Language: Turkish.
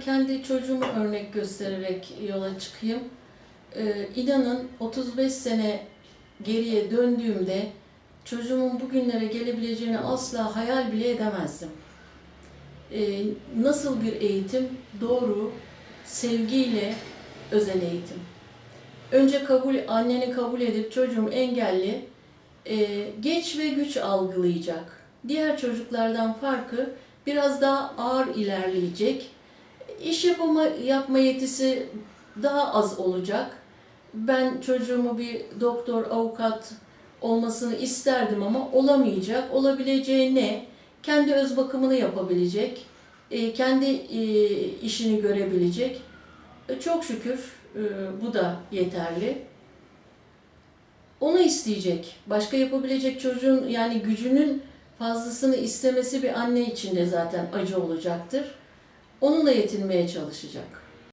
kendi çocuğumu örnek göstererek yola çıkayım. Ee, inanın 35 sene geriye döndüğümde çocuğumun bugünlere gelebileceğini asla hayal bile edemezdim. Ee, nasıl bir eğitim? Doğru, sevgiyle özel eğitim. Önce kabul, anneni kabul edip çocuğum engelli, e, geç ve güç algılayacak. Diğer çocuklardan farkı biraz daha ağır ilerleyecek. İş yapama, yapma yetisi daha az olacak. Ben çocuğumu bir doktor, avukat olmasını isterdim ama olamayacak. Olabileceği ne? Kendi öz bakımını yapabilecek, e, kendi e, işini görebilecek. E, Çok şükür bu da yeterli. Onu isteyecek. Başka yapabilecek çocuğun yani gücünün fazlasını istemesi bir anne için de zaten acı olacaktır. Onunla yetinmeye çalışacak.